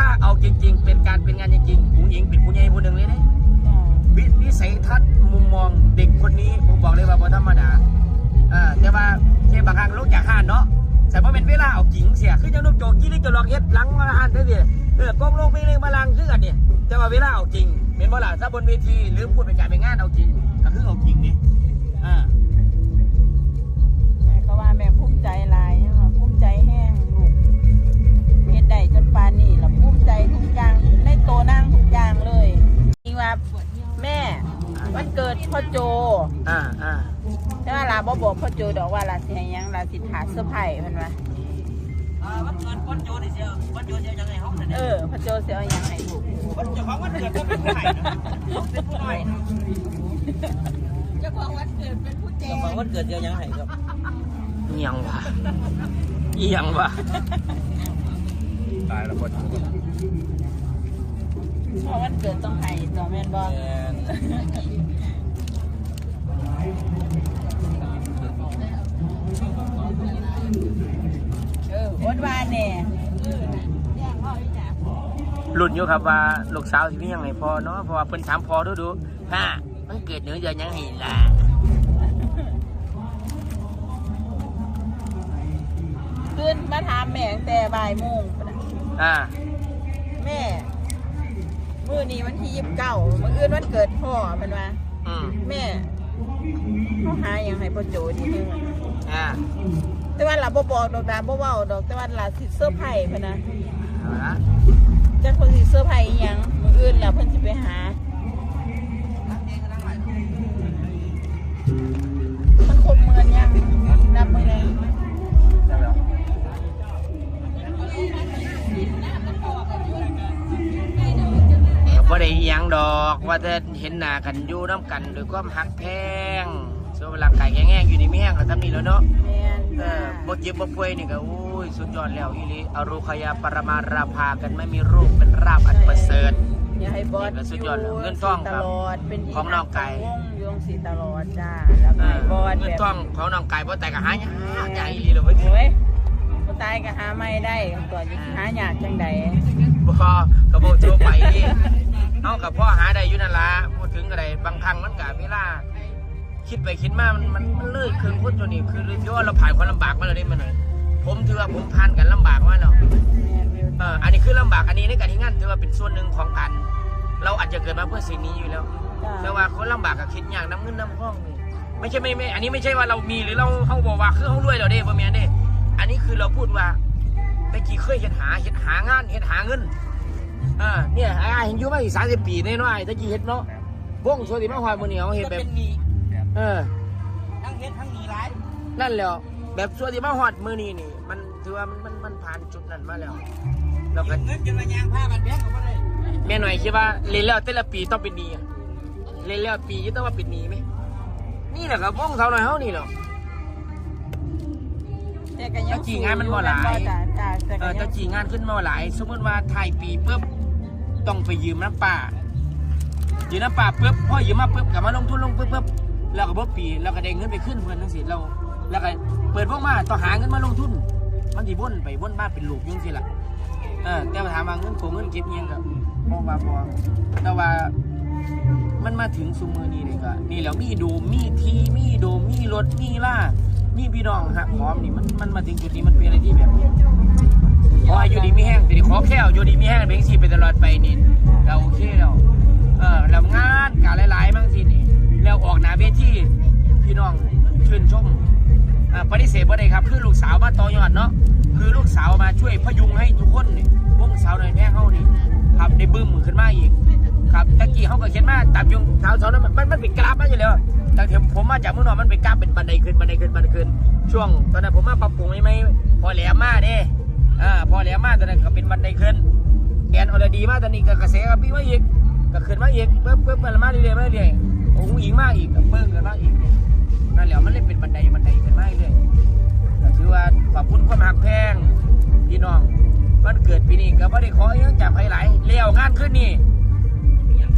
ถ้าเอาจริง ๆ เป็นการเป็นงานจริงๆผู้หญิงเป็นผู้ใหญ่ผู้หนึ่งเลยเนี่ยจ้าวิวิสัยทัศน์มุมมองเด็กคนนี้ผมบอกเลยว่าบ่ธรรมดาเออแต่ว่าแค่บางครั้งลงจากห้านเนาะแต่พอเป็นเวลาเอาจริงเสียคือจะนุ่มโจกยี่ลิจะลองเฮ็ดหลังมาห้านได้ดิเออกล้องลงไปเลยมาลังคือกันเนี่ยแต่ว่าเวลาเอาจริงเป็นบ่ล่ะถ้าบนเวทีหรือพูดเป็นการเป็นงานเอาจริงก็คือเอาจริงนี่อ่าแม่ก็ว่าแม่ภูมิใจหลาย พ่อโจอ่าอ่าแต่ว่าลาบ่บอกพ่อโจดอกว่าลาสิให้หยังลาสิถาเสื้อร์ไผ่เพิ่นว่าวันเกิดวันโจนี่เสียวันโจเสียยังไงห้องนั่นเออพ่อโจสิเอาหยังให้ลูกวันเจ้าของวันเกิดก็เป็นผู้ใหญ่นะเป็นผู้น้อยเจ้าของวันเกิดเป็นผู้แจกวันเกิดเสียยังไงครับอีหยังวะอีหยังวะตายแล้วคนเพราะวันเกิดต้องให้ตัวแม่นบ่เออวัน วานแน่หลุดอยู่ครับว่าลูกสาวสิมีหยังไงพอเนาะเพราะว่าเพิ่นถามพอดูดูฮ่ามันเกิดเหนือเดือนยังไงล่ะขึ้นมาถามแม่ตั้งแต่บ่ายโมงพุ่นน่ะอ่าแม่ มื้อนี้วันที่ยี่สิบเก้ามื้ออื่นวันเกิดพ่อมันว่า อืม แม่ เขาหาอย่างให้พ่อโจดีนึงอะอ่าแต่ว่าเราบ่บอกดอกดาบ่เว้าดอกแต่ว่าเราสิเซอร์ไพรส์เพิ่นนะเอาละจักเพิ่นสิเซอร์ไพรส์อีหยังมื้ออื่นแล้วเพิ่นสิไปหา อิหยังดอกว่าจะเห็นหน้ากันอยู่น้ำกันด้วยความหักแพงส่วนร่างกายแข็งแรงอยู่นี่ไม่แห้งก็ทำนี่แล้วเนาะแม่นเอจ้าอบ่เจ็บบ่ป่วยนี่ก็โอ้ยสุดยอดแล้วอีหลีอรุขยาปรมาราภากันไม่มีโรคเป็นราบอันประเสริฐ อย่าให้บอสนี่ก็สุดยอดแล้วเงินทองครับตลอดเป็นที่ของน้องไก่วงยงสีตลอดจ้าแล้วก็เอให้อบอสเงินแบบทองของน้องไก่บ่แต่ก็หายากใหญ่อีหลีเลยเว้ย โอ้ยบ่ตายก็หาไม่ได้ตัวจะหายากจังใดบ่ก็บ่โจไปนี่ เฮากับพ่อหาได้อยู่นั่นล่ะพูดถึงก็ได้บางครั้งมันก็เวลาคิดไปคิดมามันมันมันเลยครึ่งคนตัวนี้คือเรียกว่าเราผ่านความลำบากมาแล้วได้มาหน่อยผมถือว่าผมผ่านกันลำบากมาแล้วแม่นอยู่เอออันนี้คือลำบากอันนี้ในการที่งานถือว่าเป็นส่วนหนึ่งของการเราอาจจะเกิดมาเพื่อสิ่งนี้อยู่แล้วจ้าแต่ว่าคนลำบากกับคิดอย่างน้ำเงินน้ำห้องนี่ไม่ใช่ไม่ไม่อันนี้ไม่ใช่ว่าเรามีหรือเราเขาบอกว่าคือเขารวยเราเด้บ่แม่นเด้ อันนี้คือเราพูดว่าตะกี้เคยเห็นหาเห็นหางานเห็นหาเงิน อ่าเนี่ยไอ้ายเห็นอยู่มาอีกสามสิบปีแน่นอนไอ้ตะกี้เห็นเนาะวงสวัสดีมาหอยมือเหนียวเห็นแบบเออ ทั้งเฮ็ดทั้งหนีร้ายนั่นแหล้วแบบสวัสดีมาหอดมือนี้นี่ มันถือว่ามันมันมันผ่านจุดนั้นมาแล้วเราก็ เงินจนมายางผ้ากันแบงก็ไม่ได้แม่หน่อยคิดว่าเรียนแล้วแต่ละปีต้องเป็นหนี้อะเรียนแล้วปีจะต้องมาเป็นหนี้ไหมนี่แหละครับวงเสาหน่อยเฮานี่แหละ แต่ก็ยังตะกี้งานมันบ่หลายจ้าจ้าแต่เอก็อยัตะงกี้งานขึ้นมาหลายสมมติว่าถ่ายปีปุ๊บต้องไปยืมน้ำป่ายืมน้ำป่าปุ๊บพอยืมมาปุ๊บกลับมาลงทุนลงปุ๊บปุ๊บแล้วก็เบิปีแล้วก็ได้เงินไปขึ้นเพื่อนทั้งสิ้นเราแล้วก็เปิดพวกมาต้องหาเงินมาลงทุน มันสิวนไปวนมาเป็นลูกอยุ่จังสิล่ะเออแต่ว่าถามว่าเงินโกงเงินเก็บเงี้ยกับพ่ว่าพอแต่ว่ามันมาถึงซุมือนี้เลยก็นี่แหล้วมีโดมมีทีมีโดมมีรถมีล่า มีพี่น้องหักหอมนี่มันมันมาถึงจุดนี้มันเป็นอะไรที่แบบขออยู่ดีไมีแห้งแต่ขอแค่อยู่ดีไมีแห้งเป็นสิไปตลอดไปนี่เราโอเคแล้วเออแล้วงานการหลายๆมั่งสินี่แล้วออกหน้าเวทีพี่น้องชื่นชมอ่าปฏิเสธบ่ได้ครับ คือลูกสาวมาต่อยอดเนาะคือลูกสาวมาช่วยพยุงให้ทุกคนนี่วงสาวหน่อยแพงเฮานี่ครับได้บึ้มขึ้นมาอีก ครับตะกี้เขาก็เขียนมาตามยุงเท้าเท้านั้นมันมันเป็นกราฟมาอยู่แล้วตั้งแต่ผมมาจากเมืองนอกมันเป็นกราฟเป็นบันไดขึ้นบันไดขึ้นบันไดขึ้น ช่วงตอนนั้นผมมาปรับปรุงไม่ไม่พอแหลมมาเด้อ่าพอแหลมมาตอนนั้นก็เป็นบันไดขึ้นแกนออลดีมาตอนนี้ก็กระแสก็พี่มาอีกก็ขึ้นมาอีกเพิ่มเพิ่มมาเรื่อยๆมาเรื่อยๆโอ้โหอีกมากอีกก็เพิ่มกันมากอีกนั่นแหละมันเลยเป็นบันไดบันไดขึ้นมาเรื่อยๆก็ถือว่าขอบคุณความหักแพงพี่น้องวันเกิดปีนี้ก็ไม่ได้ขออหยังจากใครหลายเลี้ยวงานขึ้นนี่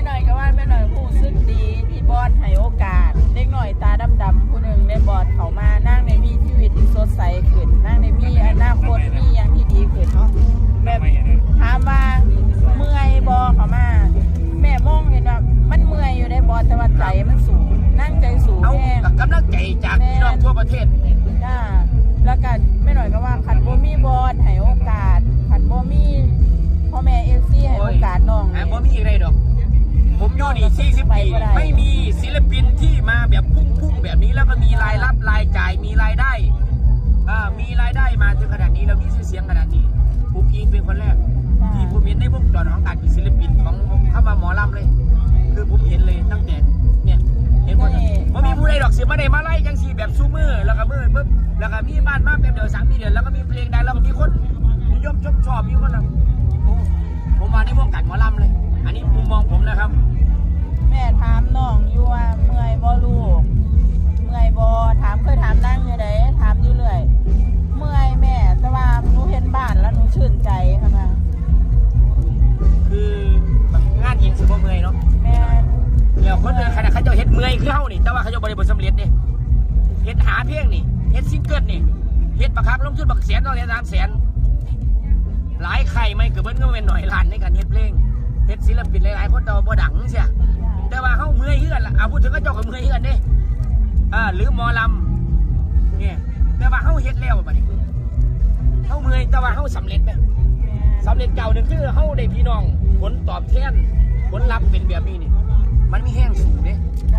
ม่หน่อยก็ว่าไม่หน่อยผู้ซึ่งดีที่บอสให้โอกาส เด็กหน่อยตาดำๆผู้หนึ่งได้บอสเขามานั่งในมีชีวิตที่สดใสขึ้น นั่งในมีอนาคตมีอย่างที่ดีขึ้นเนาะแบบถามว่าเมื่อยบอเขามา แม่มองเห็นว่ามันเมื่อยอยู่ได้บอสแต่ว่าใจมันสูงนั่งใจสูงเอาแห้งกับกำลังใจจากพี่น้องทั่วประเทศ ไม่มีศิลปินที่มาแบบพุ่งๆแบบนี้แล้วก็มีรายรับรายจ่ายมีรายได้อ่ามีรายได้มาถึงขนาดนี้แล้วมีชื่อเสียงขนาดนี้ปุ๊กอิงเป็นคนแรก ที่ผมเห็นในวงจรของการเป็นศิลปินของเข้ามาหมอลำเลย คือผมเห็นเลยตั้งแต่เนี่ยเห็นหมดผมมีผู้ใดดอกเสียมาได้มาไล่จังสีแบบซูมือแล้วก็มือปุ๊บแล้วก็มีบ้านมาแบบเดียวสามมีเดือนแล้วก็มีเพลงดังแล้วก็มีคนนิยมชมชอบมีคนแบบโอ้ผมมาในวงการหมอลำเลย อันนี้มุมมองผมนะครับ แม่ถามน้องอยู่ว่าเมื่อยบ่ลูก เมื่อยบ่ถามเคยถามนั่งอยู่ไดถามอยู่เรื่อย เมื่อยแม่ แต่ว่าหนูเห็นบ้านแล้วหนูชื่นใจค่ะนะคือแบบงานยิงสิบ่เมื่อยเนาะแม่แล้วคนอื่นขนาดเขาเจะเฮ็ดเมื่อยคือเฮานี่แต่ว่าเขาเจะบริบทสำเร็จนี่เฮ็ดหาเพลงนี่เฮ็ดซิงเกิลนี่เฮ็ดบักคักลงทุนบักแสนต้องเรียนสามแสนหลายใครไม่เกิดเบิ้ลก็เป็นหน่อยล้านในการเฮ็ดเพลงเฮ็ดศิลปินหลายๆคนแต่ว่าบ่ดังเสีย แต่ว่าเฮาเมื่อยเฮือนล่ะเอาพูดถึงก็เจ้าก็เมื่อยเฮือนเด้อ่าหรือหมอลำเนี่ยแต่ว่าเฮาเฮ็ดแล้วบัดนี้เฮาเมื่อยแต่ว่าเฮาสำเร็จไหมสำเร็จเก่าหนึ่งคือเฮาได้พี่น้องผลตอบแทนผลลัพธ์เป็นแบบนี้นี่มันมีแห้งสูงเด้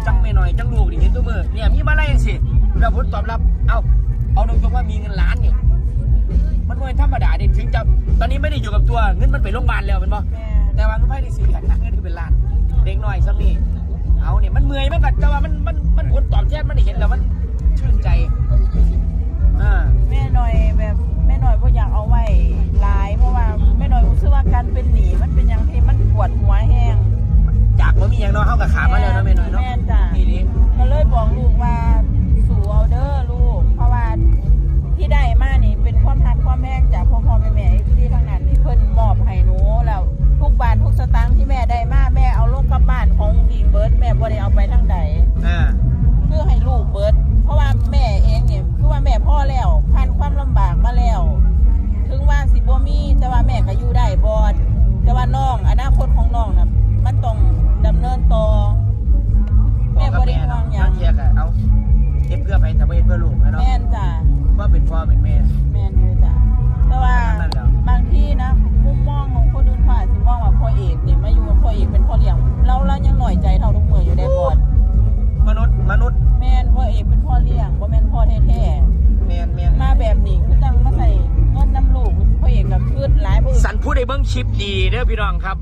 จังไม่น้อยจังลูกนี่เห็นตัวมือเนี่ยมีมาไล่จังสิแล้วผลตอบรับเอาเอาตรงๆว่ามีเงินล้านเนี่ยมันไม่ธรรมดาเด็ถึงจะตอนนี้ไม่ได้อยู่กับตัวเงินมันไปโรงพยาบาลแล้วเป็นบ่แม่แต่ว่าเงินไพ่ในสี่แสนเงินที่เป็นล้าน เด็กน้อยซ้ำนี่เอาเนี่ยมันเมื่อยมันกัแต่ว่ามันมันมันผลตอบแทนมันเห็นแล้วมันชื่นใจอ่าแม่หน่อยแบบแม่หน่อยก็อยากเอาไว้หลาย เพราะว่าแม่หน่อยรู้สึกว่าการ ชิปดีเด้อพี่น้องครับ